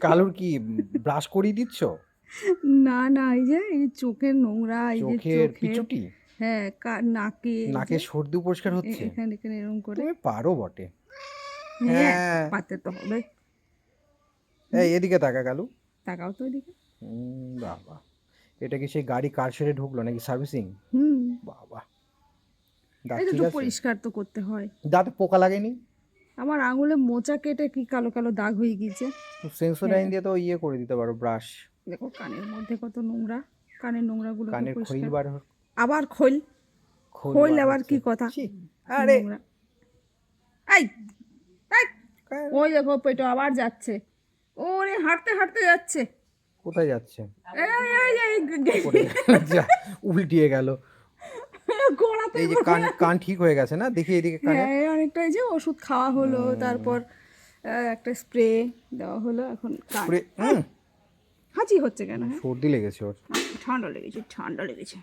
কালুর কি ব্রাশ করিয়ে দিচ্ছ? না না এই যে এই চোখের নোংরা এই যে চোখের চোখে পিছুটি হ্যাঁ নাকে নাকে সর্দি পরিষ্কার হচ্ছে? এখানে এখানে এরকম করে। তুমি পারো বটে। হ্যাঁ হ্যাঁ। পাতে তো হবে। এই এদিকে তাকা কালু। তাকাও তো এদিকে। বাবা। এটা কি সেই গাড়ি কার সেরে ঢুকলো নাকি সার্ভিসিং? হুম। বাবা। দাঁত পরিষ্কার তো করতে হয়। দাঁতে পোকা লাগেনি? আমার আঙুলে মোচা কেটে কি কালো কালো দাগ হয়ে গিয়েছে সেন্সোডাইন হ্যাঁ। দিয়ে তো ইয়ে করে দিতে পারো ব্রাশ দেখো কানের মধ্যে কত নোংরা কানের নোংরাগুলো কানের খইল বার আবার খোল খোল খোল আবার কি কথা আরে। এই এই, ওই দেখো পেটো আবার যাচ্ছে ওরে হাঁটতে হাঁটতে যাচ্ছে কোথায় যাচ্ছে উল্টিয়ে গেল গোড়াতে এই যে কান কান ঠিক হয়ে গেছে না? দেখি এদিকে কানে। হ্যাঁ অনেকটা এই যে ওষুধ খাওয়া হলো তারপর একটা স্প্রে দেওয়া হলো এখন কান- পুরে হাঁচি হচ্ছে কেন? হ্যাঁ। সর্দি লেগেছে ওর। ঠান্ডা লেগেছে ঠান্ডা লেগেছে।